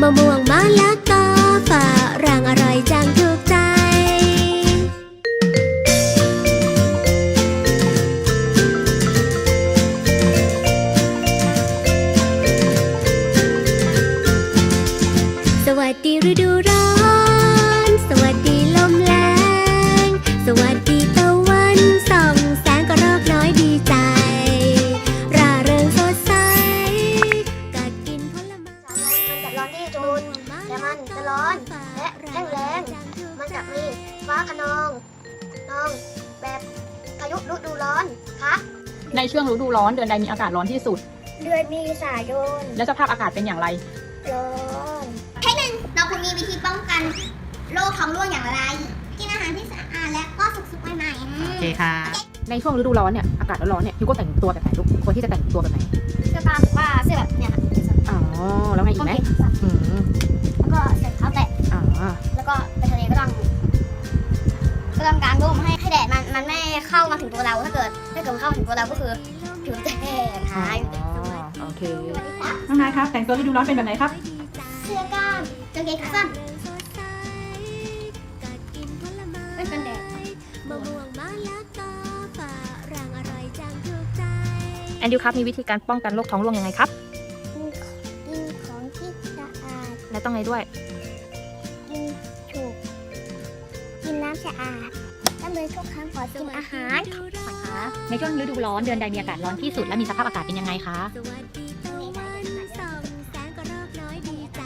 妈妈 ในช่วงฤดูร้อนเดือนใดมีอากาศร้อนที่สุด เดือนเมษายนและสภาพอากาศเป็นอย่างไร ร้อนเราควรมีวิธีป้องกันโรคท้องร่วงอย่างไรกินอาหารที่สะอาดและก็สุกๆใหม่ๆโอเคค่ะ ในช่วงฤดูร้อนเนี่ยอากาศร้อนๆเนี่ยยูก็แต่งตัวแบบไหนลูกคนที่จะแต่งตัวแบบไหนเสื้อผ้าหรือว่าเสื้อแบบเนี่ยค่ะอ๋อแล้วไงอีกกางไหมเกงขาสั้นอืมแล้วก็ใส่เท้าแตะอ๋อแล้วก็ไปทะเลก็ต้องก็ต้องกางร่มให้ให้แดด มันมันไม่เข้ามาถึงตัวเราถ้าเกิดถ้าเกิดมันเข้ามาถึงตัวเราก็คือผิวจะแห้งหายโอเคสวัสดีครับน้องนายครับ แต่งตัวฤดูร้อนเป็นแบบไหนครับ เสื้อกล้ามกางเกงขาสั้นไม่กันแดดมะม่วงมะละกอฝรั่งอร่อยจังถูกใจแอนดิวครับมีวิธีการป้องกันโรคท้องร่วงยังไงครับกินของที่สะอาดและต้องไงด้วย กินถูก กินน้ำสะอาด ถ้าเลยทุกครั้งขอกินอาหารในช่วงฤดูร้อนเดือนใดมีอากาศร้อนที่สุดและมีสภาพอากาศเป็นยังไงคะสวัสดีตะวันส่องแสงก็รอบน้อยดีใจ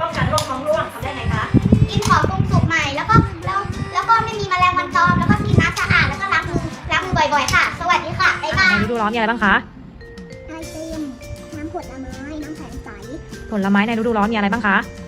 ป้องกันโรคท้องร่วงทำได้ไงคะกินของปรุงสุกใหม่แล้วก็แล้วแล้วก็ไม่มีแมลงวันตอมแล้วก็กินน้ำสะอาดแล้วก็ล้างมือล้างมือบ่อยๆค่ะ สวัสดีค่ะบ๊ายบายในฤดูร้อนมีอะไรบ้างคะไอติมน้ำผลไม้น้ำแข็งใสผลไม้ในฤดูร้อนมีอะไรบ้างคะส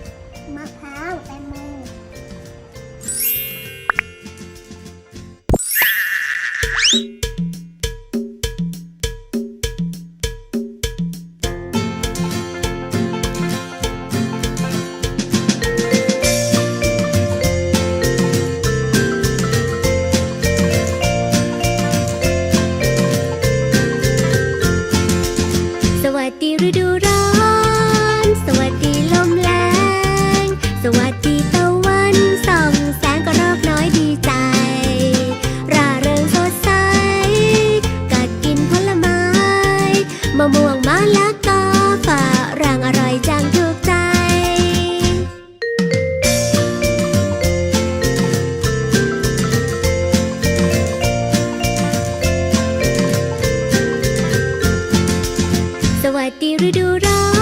ฤดูร วัสดีฤดูร้อน